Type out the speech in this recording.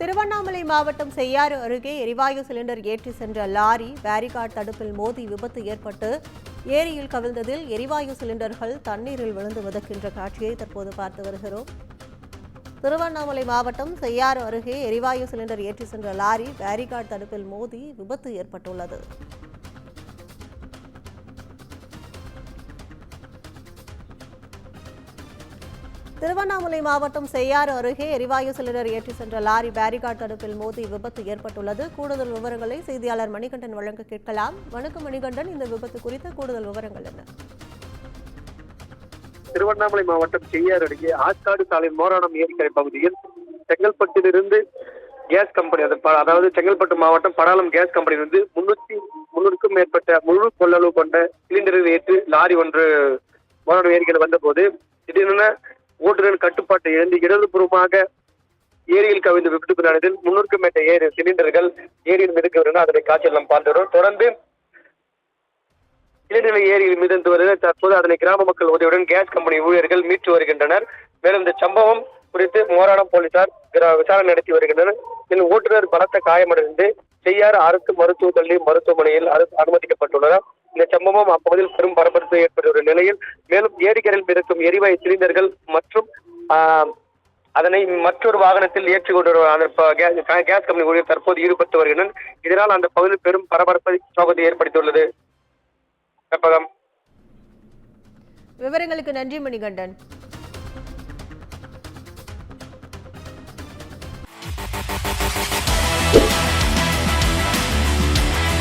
திருவண்ணாமலை மாவட்டம் செய்யாறு அருகே எரிவாயு சிலிண்டர் ஏற்றி சென்ற லாரி பேரிகார்ட் தடுப்பில் மோதி விபத்து ஏற்பட்டு ஏரியில் கவிழ்ந்ததில் எரிவாயு சிலிண்டர்கள் தண்ணீரில் விழுந்து விதக்கின்ற காட்சியை தற்போது பார்த்து வருகிறோம். திருவண்ணாமலை மாவட்டம் செய்யாறு அருகே எரிவாயு சிலிண்டர் ஏற்றி சென்ற லாரி பேரிகார்ட் தடுப்பில் மோதி விபத்து ஏற்பட்டுள்ளது. திருவண்ணாமலை மாவட்டம் செய்யாறு அருகே எரிவாயு சிலிண்டர் ஏற்றி சென்ற லாரி பேரிகார்ட் தடுப்பில் மோதி விபத்து ஏற்பட்டுள்ளது. கூடுதல் விவரங்களை செய்தியாளர் மணிகண்டன் வழங்க கேட்கலாம். வணக்கம் மணிகண்டன். இந்த விபத்து குறித்த கூடுதல் விவரங்கள் என்ன? திருவண்ணாமலை மாவட்டம் செய்யார் அருகே ஆற்காடு சாலை மோராணம் ஏரிக்கரை பகுதியில் செங்கல்பட்டிலிருந்து கேஸ் கம்பெனி அது ப- அதாவது செங்கல்பட்டு மாவட்டம் படாலம் கேஸ் கம்பெனியிலிருந்து முன்னூத்தி முன்னூறுக்கும் மேற்பட்ட முழு கொள்ளளவு கொண்ட சிலிண்டர்கள் ஏற்று லாரி ஒன்று மோராணம் ஏரிக்கரை வந்தபோது திடீரென ஓட்டுநர் கட்டுப்பாட்டை இழந்து இடதுபுறமாக ஏரியில் கவிழ்ந்து விபத்துக்குள்ளானதில் முன்னூறுக்கும் மேற்பட்ட ஏரி சிலிண்டர்கள் ஏரியில் மிதக்க அதனை காட்சியில் நாம் பார்த்துகிறோம் தொடர்ந்து இளைநிலை ஏரியில் மிதந்து வருது தற்போது அதனை கிராம மக்கள் உதவியுடன் கேஸ் கம்பெனி ஊழியர்கள் மீட்டு வருகின்றனர். மேலும் இந்த சம்பவம் குறித்து மோராடம் போலீசார் விசாரணை நடத்தி வருகின்றனர். இதில் ஓட்டுநர் பலத்த காயமடைந்து செய்யாறு அரசு மருத்துவக் தள்ளி மருத்துவமனையில் அரு- அனுமதிக்கப்பட்டுள்ளனர். இந்த சம்பவம் அப்பகுதியில் பெரும் பரபரப்பு ஏற்பட்டுள்ள நிலையில் மேலும் ஏரிக்கரையில் மிதக்கும் எரிவாயு சிலிண்டர்கள் மற்றும் ஆஹ், அதனை மற்றொரு வாகனத்தில் ஏற்றி கொண்டு அந்த கேஸ் கம்பெனி ஊழியர் தற்போது ஈடுபட்டு வருகின்றனர். இதனால் அந்த பகுதியில் பெரும் பரபரப்பை சோகத்தை ஏற்படுத்தியுள்ளது. விவரங்களுக்கு நன்றி மணிகண்டன்.